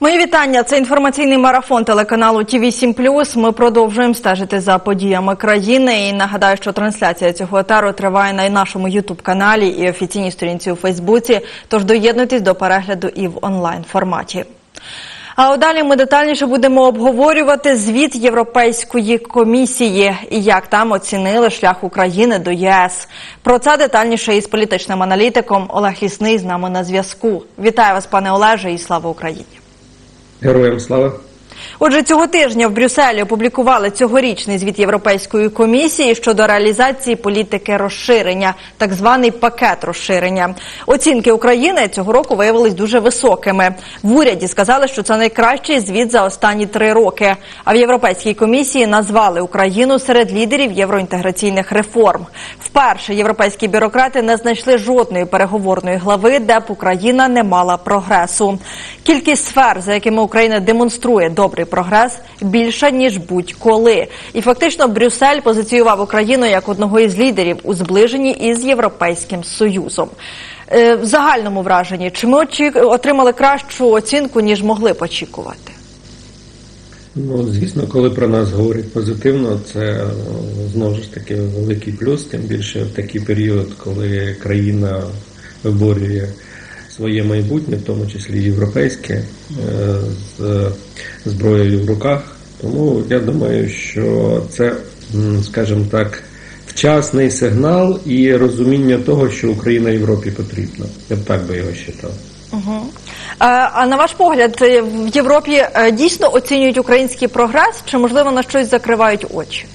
Мої вітання. Це інформаційний марафон телеканалу ТІВІ 7 Ми продовжуємо стежити за подіями країни. І нагадаю, що трансляція цього етеру триває на нашому Ютуб каналі і офіційній сторінці у Фейсбуці. Тож доєднуйтесь до перегляду і в онлайн форматі. А далі ми детальніше будемо обговорювати звіт Європейської комісії і як там оцінили шлях України до ЄС. Про це детальніше із політичним аналітиком Олег Лісний з нами на зв'язку. Вітаю вас, пане Олеже, і слава Україні. Героям слава. Отже, цього тижня в Брюсселі опублікували цьогорічний звіт Європейської комісії щодо реалізації політики розширення, так званий пакет розширення. Оцінки України цього року виявились дуже високими. В уряді сказали, що це найкращий звіт за останні три роки. А в Європейській комісії назвали Україну серед лідерів євроінтеграційних реформ. Вперше європейські бюрократи не знайшли жодної переговорної глави, де б Україна не мала прогресу. Кількість сфер, за якими Україна демонструє добрий прогрес, більша ніж будь-коли. І фактично Брюссель позиціював Україну як одного із лідерів у зближенні із Європейським Союзом. Е, В загальному враженні, чи ми отримали кращу оцінку, ніж могли б очікувати? Ну, звісно, коли про нас говорять позитивно, це знову ж таки великий плюс, тим більше в такий період, коли країна виборює своє майбутнє, в тому числі європейське, е, з зброєю в руках. Тому я думаю, що це, скажімо так, вчасний сигнал і розуміння того, що Україна Європі потрібна. Я б так би його вважав. А на ваш погляд, е, в Європі е, дійсно оцінюють український прогрес, чи можливо на щось закривають очі?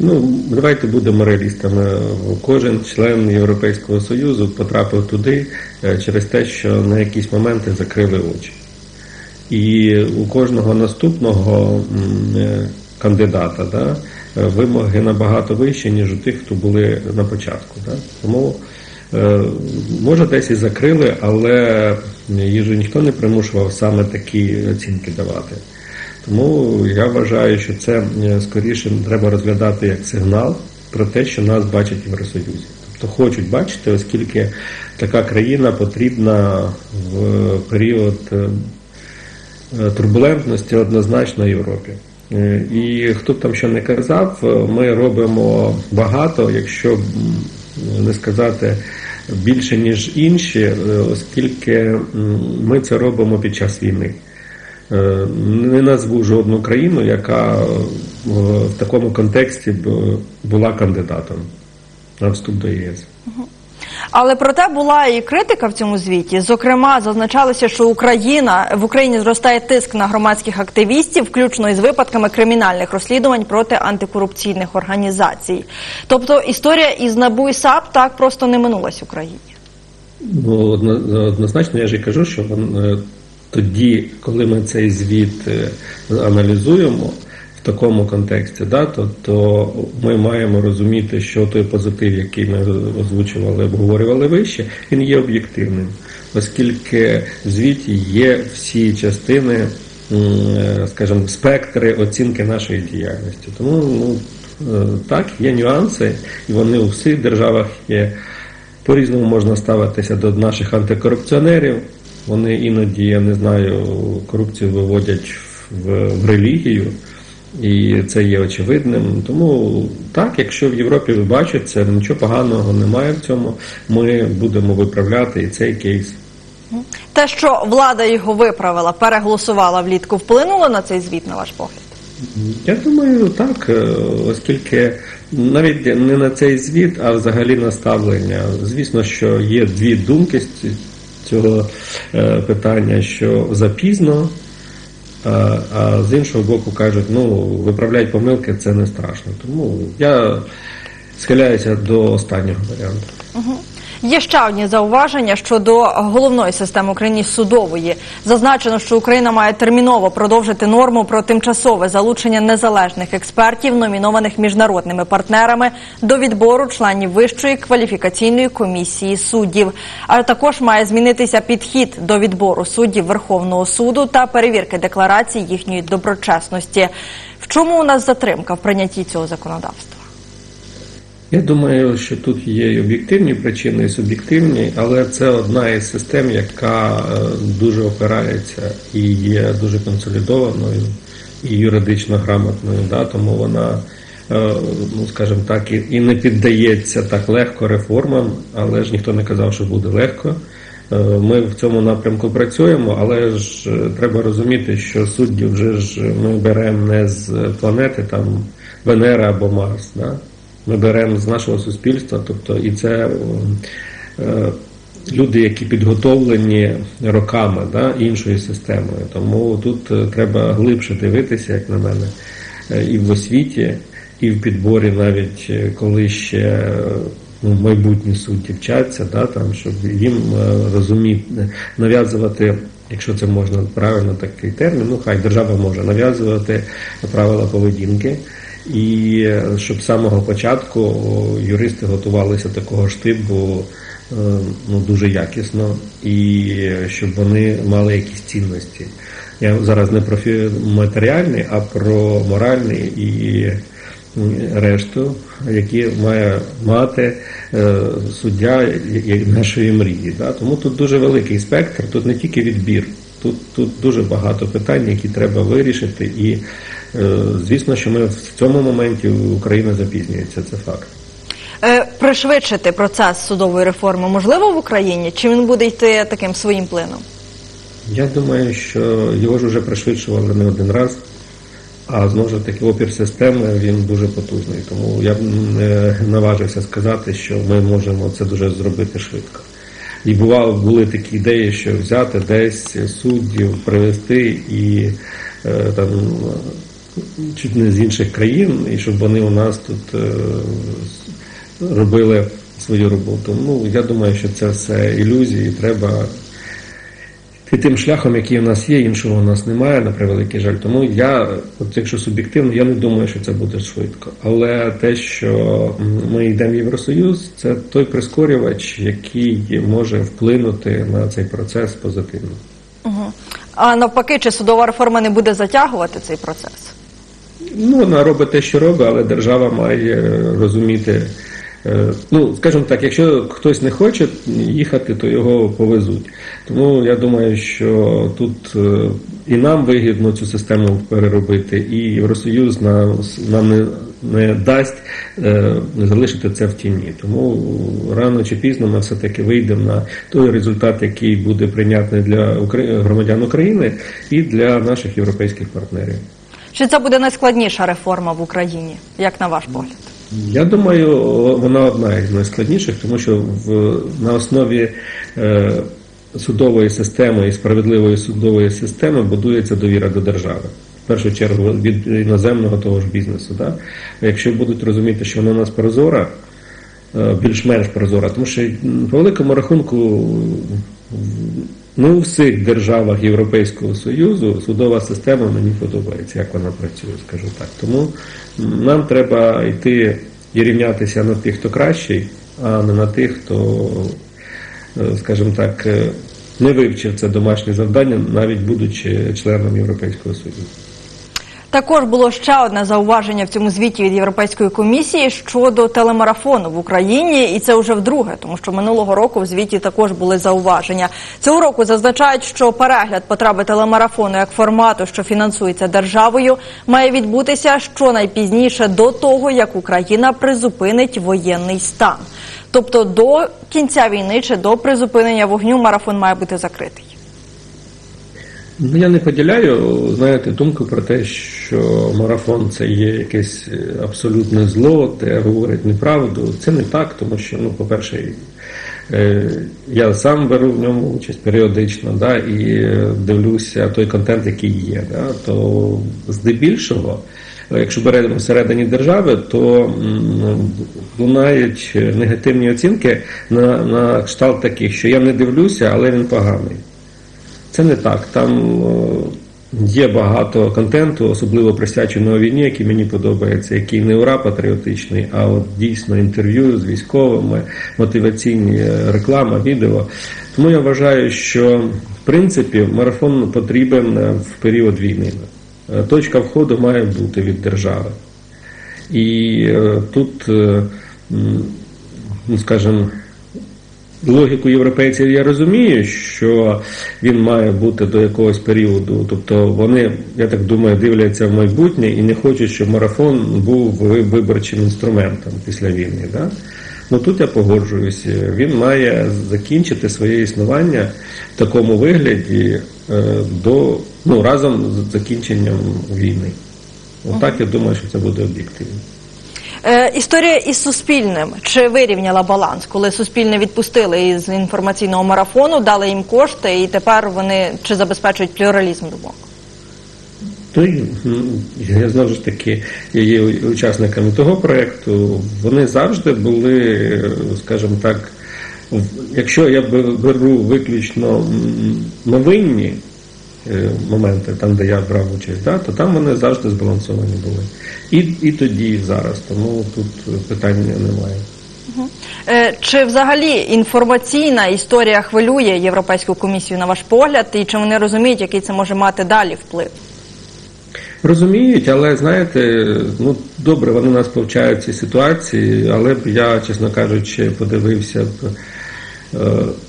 Ну, давайте будемо реалістами. Кожен член Європейського Союзу потрапив туди е, через те, що на якісь моменти закрили очі. І у кожного наступного е, кандидата да, е, вимоги набагато вищі, ніж у тих, хто були на початку. Да. Тому може десь і закрили, але їх же ніхто не примушував саме такі оцінки давати. Тому я вважаю, що це е, скоріше треба розглядати як сигнал про те, що нас бачать в Євросоюзі. Тобто хочуть бачити, оскільки така країна потрібна в період е, е, турбулентності однозначно Європі. Е, І хто б там що не казав, е, ми робимо багато, якщо не сказати більше ніж інші, е, оскільки ми це робимо під час війни. Е, Не назву жодну країну, яка е, в такому контексті була кандидатом на вступ до ЄС. Але проте була і критика в цьому звіті. Зокрема, зазначалося, що Україна в Україні зростає тиск на громадських активістів, включно із випадками кримінальних розслідувань проти антикорупційних організацій. Тобто історія із НАБУ і САП так просто не минулась Україні. Ну, однозначно, я ж і кажу, що е, тоді, коли ми цей звіт е, аналізуємо в такому контексті, да, то, то ми маємо розуміти, що той позитив, який ми озвучували, обговорювали вище, він є об'єктивним, оскільки в звіті є всі частини, е, скажімо, спектри оцінки нашої діяльності. Тому ну, е, так, є нюанси, і вони у всіх державах є. По-різному можна ставитися до наших антикорупціонерів. Вони іноді, я не знаю, корупцію виводять в, в релігію, і це є очевидним. Тому так, якщо в Європі ви бачите, нічого поганого немає в цьому. Ми будемо виправляти і цей кейс. Те, що влада його виправила, переголосувала влітку, вплинуло на цей звіт, на ваш погляд? Я думаю, так, е, оскільки навіть не на цей звіт, а взагалі на ставлення. Звісно, що є дві думки цього е, питання, що запізно, а, з іншого боку кажуть, ну, виправляють помилки, це не страшно. Тому я схиляюся до останнього варіанту. Є ще одні зауваження щодо головної системи України судової. Зазначено, що Україна має терміново продовжити норму про тимчасове залучення незалежних експертів, номінованих міжнародними партнерами, до відбору членів Вищої кваліфікаційної комісії суддів. А також має змінитися підхід до відбору суддів Верховного суду та перевірки декларацій їхньої доброчесності. В чому у нас затримка в прийнятті цього законодавства? Я думаю, що тут є і об'єктивні причини, і суб'єктивні, але це одна із систем, яка е, дуже опирається і є дуже консолідованою і юридично грамотною. Да? Тому вона, е, ну скажімо так, і, не піддається так легко реформам, але ж ніхто не казав, що буде легко. Е, Ми в цьому напрямку працюємо, але ж треба розуміти, що судді вже ж ми беремо не з планети там Венера або Марс. Да? Ми беремо з нашого суспільства, тобто і це е, люди, які підготовлені роками да, іншою системою. Тому тут е, треба глибше дивитися, як на мене, е, і в освіті, і в підборі, навіть коли ще ну, майбутні судді вчаться, да, там, щоб їм розуміти, нав'язувати. Якщо це можна правильно такий термін, ну хай держава може нав'язувати правила поведінки, і е, щоб з самого початку юристи готувалися такого штибу е, ну, дуже якісно, і е, щоб вони мали якісь цінності. Я зараз не про матеріальні, а про моральні і решту, які має мати суддя нашої мрії. Тому тут дуже великий спектр, тут не тільки відбір, тут, тут дуже багато питань, які треба вирішити. І звісно, що ми в цьому моменті Україна запізнюється, це факт. Е, Пришвидшити процес судової реформи можливо в Україні? Чи він буде йти таким своїм плином? Я думаю, що його ж вже пришвидшували не один раз. А знову ж таки, опір системи він дуже потужний. Тому я б не наважився сказати, що ми можемо це дуже зробити швидко. І бувало, були такі ідеї, що взяти десь суддів, привезти і е, там чуть не з інших країн, і щоб вони у нас тут е, робили свою роботу. Ну, я думаю, що це все ілюзії, треба йти тим шляхом, який у нас є, іншого у нас немає, на превеликий жаль. Тому я, от якщо суб'єктивно, я не думаю, що це буде швидко. Але те, що ми йдемо в Євросоюз, це той прискорювач, який може вплинути на цей процес позитивно. А навпаки, чи судова реформа не буде затягувати цей процес? Ну, вона робить те, що робить, але держава має розуміти. е, Ну, скажімо так, якщо хтось не хоче їхати, то його повезуть. Тому я думаю, що тут е, і нам вигідно цю систему переробити, і Євросоюз нам, нам не, не дасть е, залишити це в тіні. Тому рано чи пізно ми все-таки вийдемо на той результат, який буде прийнятний для громадян України і для наших європейських партнерів. Чи це буде найскладніша реформа в Україні, як на ваш погляд? Я думаю, вона одна із найскладніших, тому що в, на основі е, судової системи і справедливої судової системи будується довіра до держави. В першу чергу від іноземного того ж бізнесу. Да? Якщо будуть розуміти, що вона у нас прозора, е, більш-менш прозора, тому що по великому рахунку не у всіх державах Європейського Союзу судова система мені подобається, як вона працює, скажу так. Тому нам треба йти і рівнятися на тих, хто кращий, а не на тих, хто, е, скажімо так, е, не вивчив це домашнє завдання, навіть будучи членом Європейського Союзу. Також було ще одне зауваження в цьому звіті від Європейської комісії щодо телемарафону в Україні, і це вже вдруге, тому що минулого року в звіті також були зауваження. Цього року зазначають, що перегляд потреби телемарафону як формату, що фінансується державою, має відбутися щонайпізніше до того, як Україна призупинить воєнний стан. Тобто до кінця війни чи до призупинення вогню марафон має бути закритий. Ну, я не поділяю, знаєте, думку про те, що марафон це є якесь е, абсолютне зло, те говорить неправду. Це не так, тому що, ну, по-перше, е, я сам беру в ньому участь періодично, да, і е, дивлюся той контент, який є. Да, то здебільшого, якщо беремо всередині держави, то лунають негативні оцінки на, на кшталт таких, що я не дивлюся, але він поганий. Це не так. Там є багато контенту, особливо присвяченого війні, який мені подобається, який не ура патріотичний, а от дійсно інтерв'ю з військовими, мотиваційні е, реклама, відео. Тому я вважаю, що в принципі марафон потрібен е, в період війни. Е, Точка входу має бути від держави. І е, тут е, ну, скажімо, логіку європейців я розумію, що він має бути до якогось періоду. Тобто вони, я так думаю, дивляться в майбутнє і не хочуть, щоб марафон був виборчим інструментом після війни. Да? Ну тут я погоджуюся. Він має закінчити своє існування в такому вигляді е, до ну разом з закінченням війни. Отак я думаю, що це буде об'єктивно. Е, історія із Суспільним. Чи вирівняла баланс, коли Суспільне відпустили із інформаційного марафону, дали їм кошти, і тепер вони чи забезпечують плюралізм думок? Я знову ж таки є учасниками того проєкту. Вони завжди були, скажімо так, якщо я беру виключно новинні моменти, там, де я брав участь, да, то там вони завжди збалансовані були. І, і тоді, і зараз. Тому тут питання немає. Е, Чи взагалі інформаційна історія хвилює Європейську комісію на ваш погляд, і чи вони розуміють, який це може мати далі вплив? Розуміють, але знаєте, ну добре, вони нас повчають ці ситуації, але б я, чесно кажучи, подивився б е,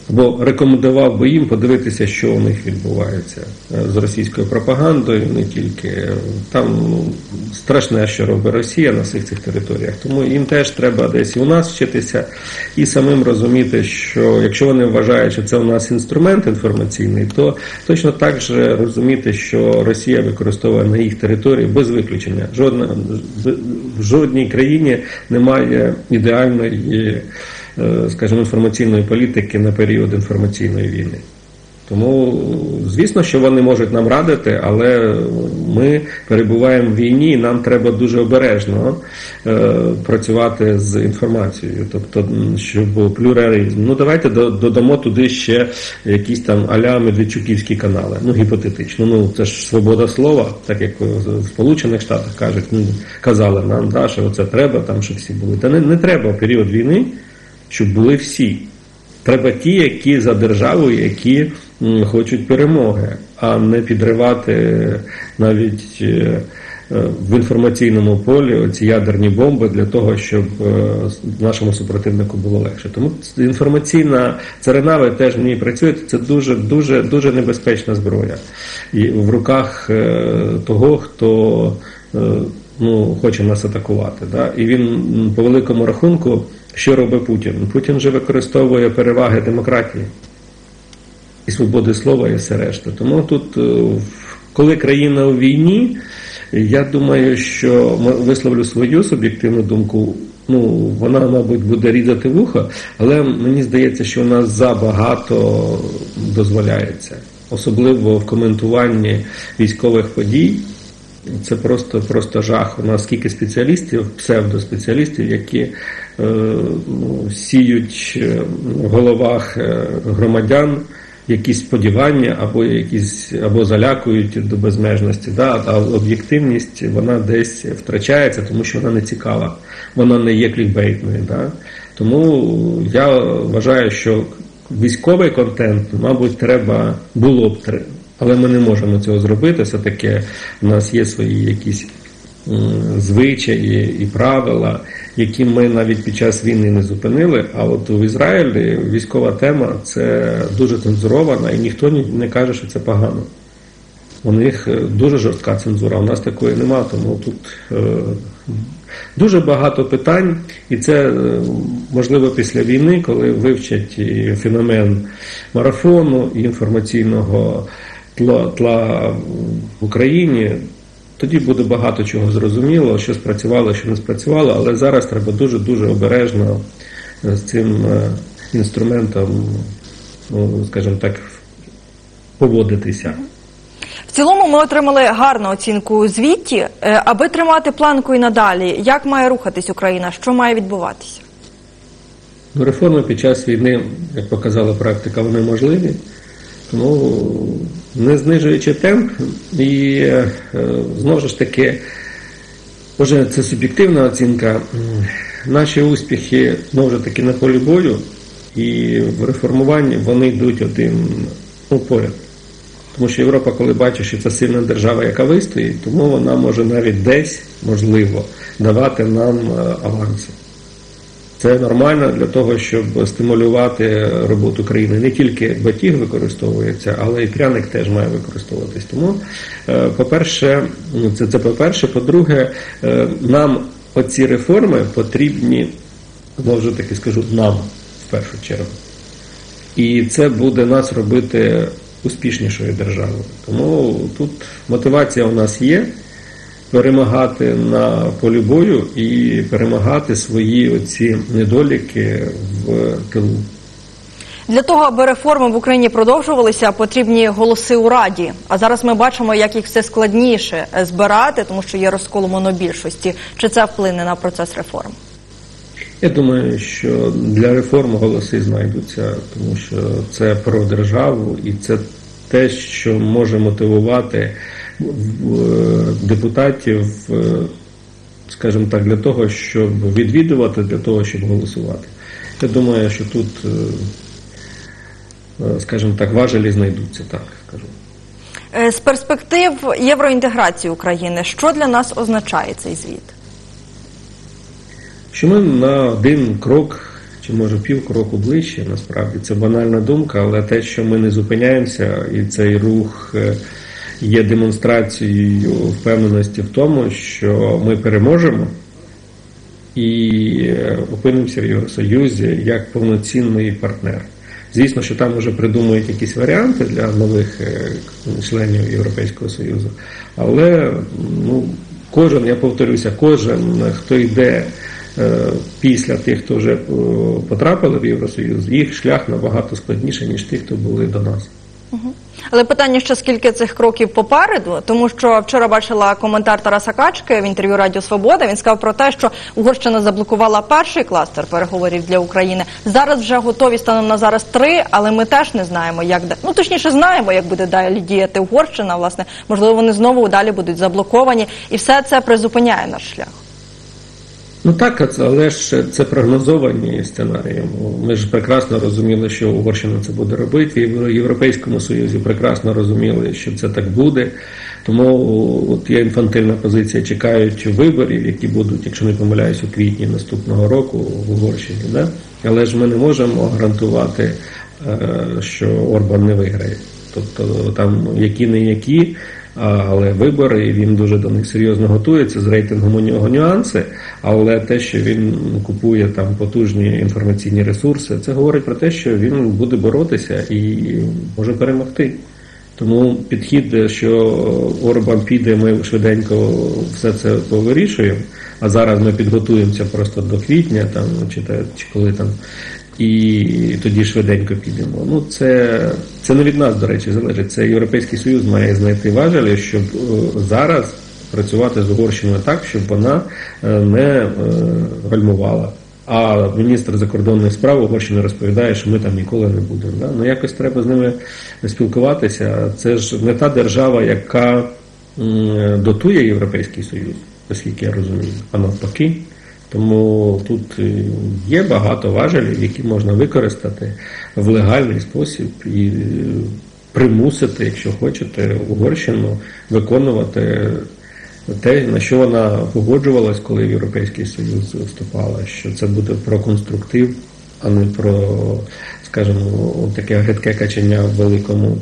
або рекомендував би їм подивитися, що у них відбувається е, з російською пропагандою, не тільки там ну, страшне, що робить Росія на всіх цих територіях. Тому їм теж треба десь і у нас вчитися і самим розуміти, що якщо вони вважають, що це у нас інструмент інформаційний, то точно так же розуміти, що Росія використовує на їх території без виключення. Жодна в жодній країні немає ідеальної, е, скажімо, інформаційної політики на період інформаційної війни. Тому, звісно, що вони можуть нам радити, але ми перебуваємо в війні, і нам треба дуже обережно е, працювати з інформацією, тобто, щоб плюралізм. Ну, давайте додамо туди ще якісь там аля Медведчуківські канали. Ну, гіпотетично. Ну, це ж свобода слова, так як в Сполучених Штатах кажуть, ну, казали нам, да, що це треба, там, щоб всі були. Та не, не треба в період війни, щоб були всі. Треба ті, які за державу, які хочуть перемоги, а не підривати навіть е, е, в інформаційному полі ці ядерні бомби для того, щоб е, нашому супротивнику було легше. Тому інформаційна царина, ви теж в ній працюєте, це дуже дуже дуже небезпечна зброя. І в руках е, того, хто е, ну, хоче нас атакувати. Да? І він по великому рахунку, що робить Путін? Путін же використовує переваги демократії і свободи слова, і все решта. Тому тут, е, коли країна у війні, я думаю, що висловлю свою суб'єктивну думку. Ну, вона, мабуть, буде різати вухо, але мені здається, що нас забагато дозволяється, особливо в коментуванні військових подій. Це просто, просто жах. У нас скільки спеціалістів, псевдоспеціалістів, які е, ну, сіють е, в головах е, громадян якісь сподівання або якісь або залякують до безмежності. Да? А об'єктивність вона десь втрачається, тому що вона не цікава, вона не є клікбейтною. Да? Тому я вважаю, що військовий контент, мабуть, треба було б але ми не можемо цього зробити. Все таки в нас є свої якісь звичаї і правила, які ми навіть під час війни не зупинили. А от в Ізраїлі військова тема це дуже цензурована, і ніхто ні- не каже, що це погано. У них е, дуже жорстка цензура, у нас такої нема, тому тут е, дуже багато питань, і це е, можливо після війни, коли вивчать феномен марафону і інформаційного тла, тла в Україні. Тоді буде багато чого зрозуміло, що спрацювало, що не спрацювало, але зараз треба дуже дуже обережно е, з цим е, інструментом, ну скажімо так, поводитися. В цілому ми отримали гарну оцінку у звіті. Е, Аби тримати планку і надалі, як має рухатись Україна? Що має відбуватися? Ну, реформи під час війни, як показала практика, вони можливі. Тому не знижуючи темп, і е, знову ж таки, може, це суб'єктивна оцінка. Наші успіхи знову ж таки на полі бою і в реформуванні вони йдуть один ну, поряд. Тому що Європа, коли бачить, що це сильна держава, яка вистоїть, тому вона може навіть десь, можливо, давати нам е, аванси. Це нормально для того, щоб стимулювати роботу країни. Не тільки батіг використовується, але і пряник теж має використовуватись. Тому, е, по-перше, ну, це, це по-перше, по-друге, е, нам оці реформи потрібні, знову ж таки скажу, нам в першу чергу. І це буде нас робити успішнішою державою. Тому тут мотивація у нас є перемагати на полі бою і перемагати свої оці недоліки в тилу. Для того, аби реформи в Україні продовжувалися, потрібні голоси у Раді. А зараз ми бачимо, як їх все складніше збирати, тому що є розкол у монобільшості. Чи це вплине на процес реформ? Я думаю, що для реформ голоси знайдуться, тому що це про державу і це те, що може мотивувати депутатів, е, скажімо так, для того, щоб відвідувати, для того, щоб голосувати. Я думаю, що тут, е, е, скажімо так, важелі знайдуться, так скажу. Е, З перспектив євроінтеграції України, що для нас означає цей звіт? Що ми на один крок, чи може пів кроку ближче, насправді це банальна думка, але те, що ми не зупиняємося, і цей рух е, є демонстрацією впевненості в тому, що ми переможемо і е, опинимося в Євросоюзі як повноцінний партнер. Звісно, що там вже придумують якісь варіанти для нових е, членів Європейського Союзу, але ну, кожен, я повторюся, кожен, хто йде е, після тих, хто вже потрапили в Євросоюз, їх шлях набагато складніший, ніж тих, хто були до нас. Але питання ще скільки цих кроків попереду, тому що вчора бачила коментар Тараса Качки в інтерв'ю Радіо Свобода. Він сказав про те, що Угорщина заблокувала перший кластер переговорів для України. Зараз вже готові станом на зараз три, але ми теж не знаємо, як де- ну точніше знаємо, як буде далі діяти Угорщина. Власне, можливо, вони знову далі будуть заблоковані, і все це призупиняє наш шлях. Ну так, але ж це прогнозовані сценарії. Ми ж прекрасно розуміли, що Угорщина це буде робити. І в Європейському Союзі прекрасно розуміли, що це так буде. Тому от є інфантильна позиція, чекають виборів, які будуть, якщо не помиляюсь, у квітні наступного року в Угорщині. Да? Але ж ми не можемо гарантувати, е, що Орбан не виграє. Тобто там які не які, але вибори, і він дуже до них серйозно готується. З рейтингом у нього нюанси, але те, що він купує там потужні інформаційні ресурси, це говорить про те, що він буде боротися і може перемогти. Тому підхід, що Орбан піде, ми швиденько все це повирішуємо, а зараз ми підготуємося просто до квітня, там чи, чи коли там, і тоді швиденько підемо. Ну це, це не від нас, до речі, залежить. Це Європейський Союз має знайти важелі, щоб е, зараз працювати з Угорщиною так, щоб вона е, не е, гальмувала. А міністр закордонних справ Угорщини розповідає, що ми там ніколи не будемо. Да? Ну якось треба з ними спілкуватися. Це ж не та держава, яка дотує Європейський Союз, оскільки я розумію, а навпаки. Тому тут е, є багато важелів, які можна використати в легальний спосіб і е, примусити, якщо хочете, Угорщину виконувати те, на що вона погоджувалась, коли в Європейський Союз вступала, що це буде про конструктив, а не про, скажімо, таке гидке качання в великому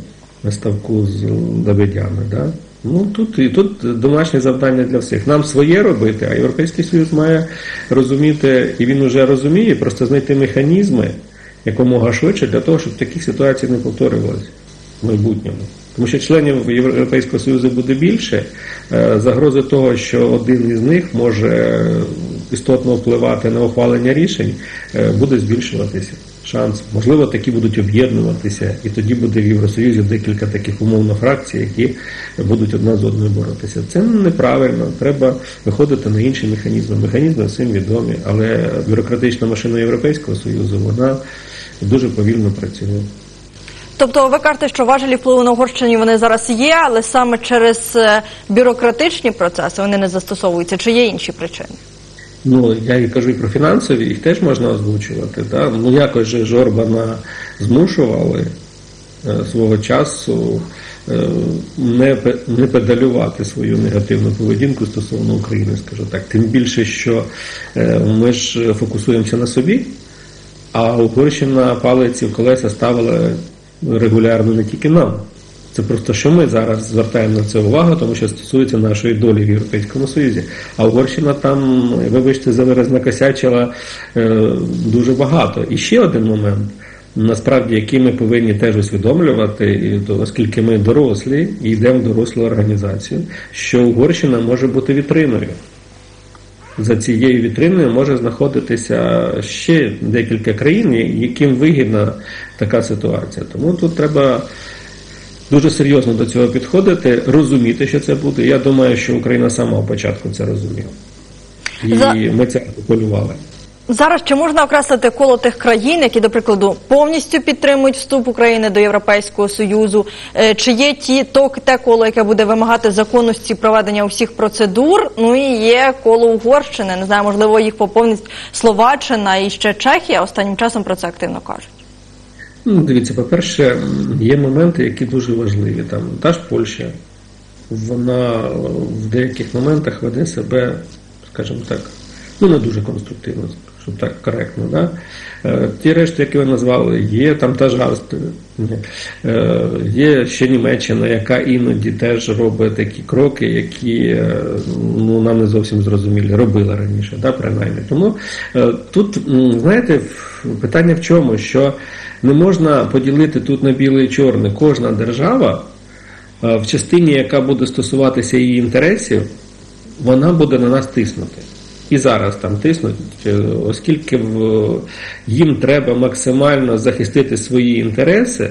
ставку з лебедями. Да? Ну тут і тут домашнє завдання для всіх. Нам своє робити, а Європейський Союз має розуміти, і він вже розуміє, просто знайти механізми якомога швидше для того, щоб таких ситуацій не повторювалося в майбутньому. Тому що членів Європейського Союзу буде більше, е, загрози того, що один із них може істотно впливати на ухвалення рішень, е, буде збільшуватися. Шанс. Можливо, такі будуть об'єднуватися, і тоді буде в Євросоюзі декілька таких умовно фракцій, які будуть одна з одною боротися. Це неправильно. Треба виходити на інші механізми. Механізми всім відомі, але бюрократична машина Європейського Союзу вона дуже повільно працює. Тобто, ви кажете, що важелі впливу на Угорщині вони зараз є, але саме через е, бюрократичні процеси вони не застосовуються. Чи є інші причини? Ну, я і кажу і про фінансові, їх теж можна озвучувати. Да? Ну якось же ж Орбана змушували е, свого часу е, не, не педалювати свою негативну поведінку стосовно України, скажу так. Тим більше, що е, ми ж фокусуємося на собі, а Угорщина палиці в колеса ставила регулярно не тільки нам. Це просто що ми зараз звертаємо на це увагу, тому що стосується нашої долі в Європейському Союзі. А Угорщина там, вибачте, за вираз накосячила е, дуже багато. І ще один момент, насправді, який ми повинні теж усвідомлювати, оскільки ми дорослі і йдемо в дорослу організацію, що Угорщина може бути вітриною. За цією вітриною може знаходитися ще декілька країн, яким вигідна така ситуація. Тому тут треба дуже серйозно до цього підходити, розуміти, що це буде. Я думаю, що Україна сама в початку це розуміла. І За- ми це артикулювали. Зараз чи можна окреслити коло тих країн, які, до прикладу, повністю підтримують вступ України до Європейського Союзу? Е, Чи є ті то те коло, яке буде вимагати законності проведення усіх процедур? Ну і є коло Угорщини. Не знаю, можливо, їх поповнить Словаччина і ще Чехія. Останнім часом про це активно кажуть. Ну, дивіться, по-перше, є моменти, які дуже важливі. Там та ж Польща, вона в деяких моментах веде себе, скажімо так, ну не дуже конструктивно, щоб так коректно. Да? Е, Ті решти, які ви назвали, є там та ж Австрія. Е, є ще Німеччина, яка іноді теж робить такі кроки, які е, ну, нам не зовсім зрозумілі, робила раніше, да, принаймні. Тому е, тут, знаєте, питання в чому? Що не можна поділити тут на біле і чорне. Кожна держава е, в частині, яка буде стосуватися її інтересів, вона буде на нас тиснути. І зараз там тиснуть, е, оскільки їм треба максимально захистити свої інтереси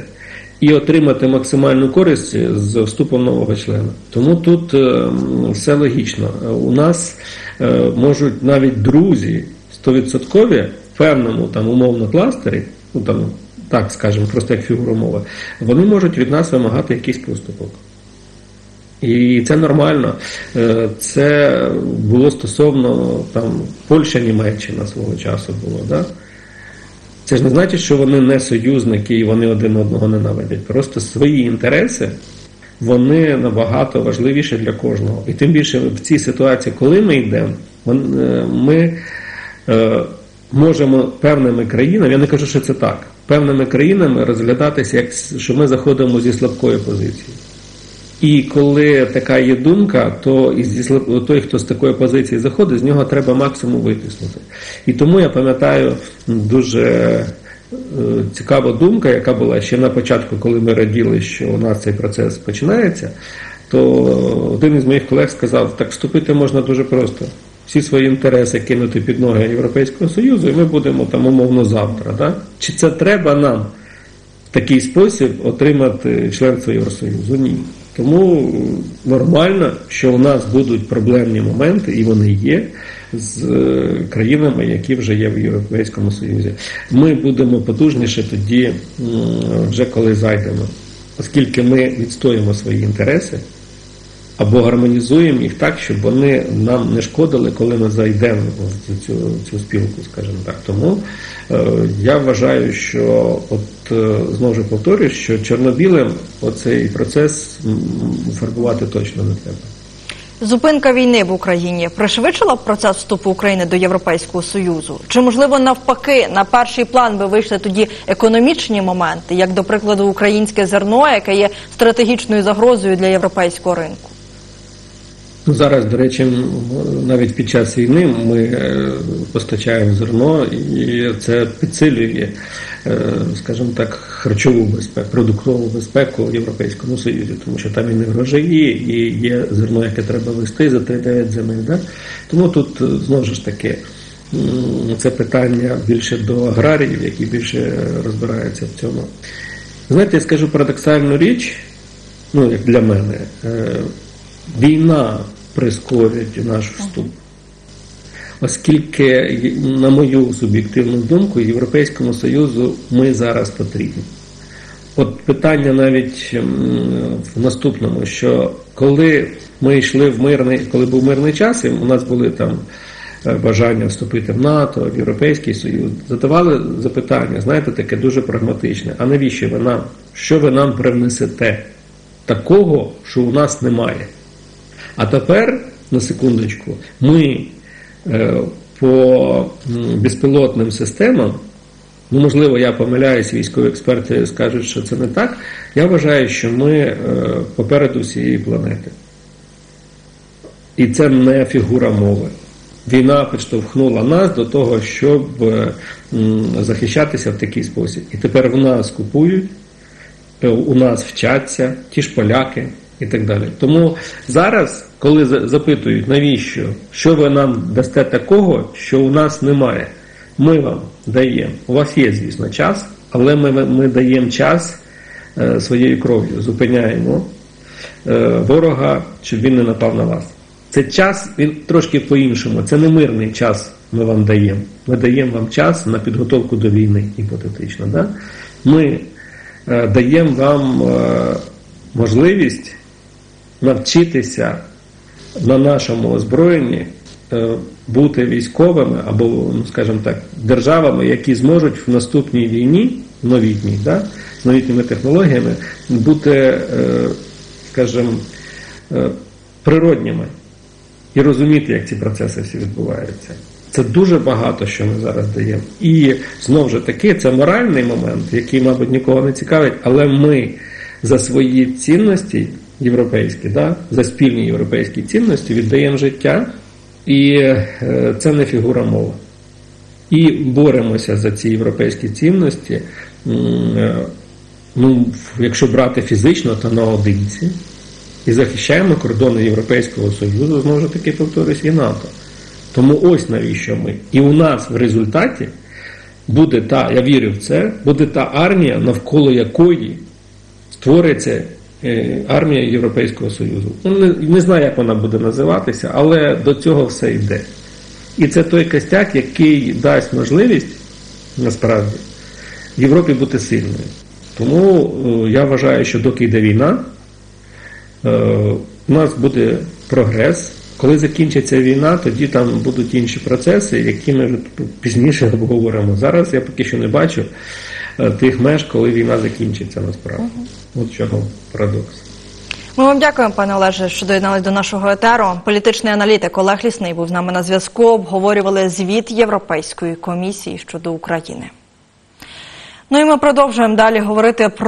і отримати максимальну користь з вступом нового члена. Тому тут е, все логічно. У нас е, можуть навіть друзі 100% в певному там умовно кластері, ну там так скажемо, просто як фігуру мови, вони можуть від нас вимагати якийсь поступок. І це нормально. Е, Це було стосовно там Польща, Німеччина свого часу було. Да? Це ж не значить, що вони не союзники і вони один одного ненавидять. Просто свої інтереси вони набагато важливіші для кожного. І тим більше в цій ситуації, коли ми йдемо, е, ми е, можемо певними країнами, я не кажу, що це так, певними країнами розглядатися, як що ми заходимо зі слабкої позиції. І коли така є думка, то той, хто з такої позиції заходить, з нього треба максимум витиснути. І тому я пам'ятаю дуже е, цікава думка, яка була ще на початку, коли ми раділи, що у нас цей процес починається, то один із моїх колег сказав, так вступити можна дуже просто. Всі свої інтереси кинути під ноги Європейського Союзу, і ми будемо там умовно завтра. Да? Чи це треба нам? в такий спосіб отримати членство Євросоюзу. Ні. Тому нормально, що у нас будуть проблемні моменти, і вони є з е, країнами, які вже є в Європейському Союзі. Ми будемо потужніше тоді, вже коли зайдемо, оскільки ми відстоїмо свої інтереси. Або гармонізуємо їх так, щоб вони нам не шкодили, коли ми зайдемо в цю, цю спілку, скажімо так. Тому е, я вважаю, що от знову ж повторюю, що чорно-білим оцей процес фарбувати точно не треба. Зупинка війни в Україні пришвидшила процес вступу України до Європейського Союзу? Чи можливо навпаки на перший план би вийшли тоді економічні моменти, як до прикладу українське зерно, яке є стратегічною загрозою для європейського ринку? Ну, зараз, до речі, навіть під час війни ми е, постачаємо зерно, і це підсилює, е, скажімо так, харчову безпеку, продуктову безпеку в Європейському Союзі, тому що там і не врожаї, і є зерно, яке треба вести за 3-9 земель. Да? Тому тут е, знову ж таки це питання більше до аграріїв, які більше розбираються в цьому. Знаєте, я скажу парадоксальну річ, ну як для мене. Е, Війна прискорить наш вступ, оскільки, на мою суб'єктивну думку, Європейському Союзу ми зараз потрібні. От питання навіть в наступному, що коли ми йшли в мирний, коли був мирний час, і у нас були там е, бажання вступити в НАТО, в Європейський Союз, задавали запитання, знаєте, таке дуже прагматичне. А навіщо ви нам? Що ви нам привнесете? Такого, що у нас немає. А тепер, на секундочку, ми по безпілотним системам, ну можливо, я помиляюсь, військові експерти скажуть, що це не так. Я вважаю, що ми е, попереду всієї планети. І це не фігура мови. Війна підштовхнула нас до того, щоб е, захищатися в такий спосіб. І тепер в нас купують, е, у нас вчаться, ті ж поляки і так далі. Тому зараз, коли запитують, навіщо, що ви нам дасте такого, що у нас немає, ми вам даємо. У вас є, звісно, час, але ми, ми даємо час е, своєю кров'ю, зупиняємо е, ворога, щоб він не напав на вас. Це час, він трошки по-іншому. Це не мирний час ми вам даємо. Ми даємо вам час на підготовку до війни, гіпотетично. Да? Ми е, даємо вам можливість навчитися на нашому озброєнні е, бути військовими або, ну скажімо так, державами, які зможуть в наступній війні, новітній, да, з новітніми технологіями, бути, е, скажімо, е, природніми і розуміти, як ці процеси всі відбуваються. Це дуже багато, що ми зараз даємо. І знову ж таки, це моральний момент, який, мабуть, нікого не цікавить, але ми за свої цінності європейські, да, за спільні європейські цінності віддаємо життя, і е, це не фігура мови. І боремося за ці європейські цінності. Е, Ну, якщо брати фізично, то наодинці і захищаємо кордони Європейського Союзу, знову ж таки повторюсь, і НАТО. Тому ось навіщо ми. І у нас в результаті буде та, я вірю в це, буде та армія, навколо якої створиться армія Європейського Союзу. Ну, не, не знаю, як вона буде називатися, але до цього все йде. І це той костяк, який дасть можливість насправді Європі бути сильною. Тому е, я вважаю, що доки йде війна, е, у нас буде прогрес. Коли закінчиться війна, тоді там будуть інші процеси, які ми пізніше обговоримо. Зараз я поки що не бачу е, тих меж, коли війна закінчиться насправді. От чого парадокс. Ми вам дякуємо, пане Олеже, що доєднались до нашого етеру. Політичний аналітик Олег Лісний був з нами на зв'язку. Обговорювали звіт Європейської комісії щодо України. Ну і ми продовжуємо далі говорити про.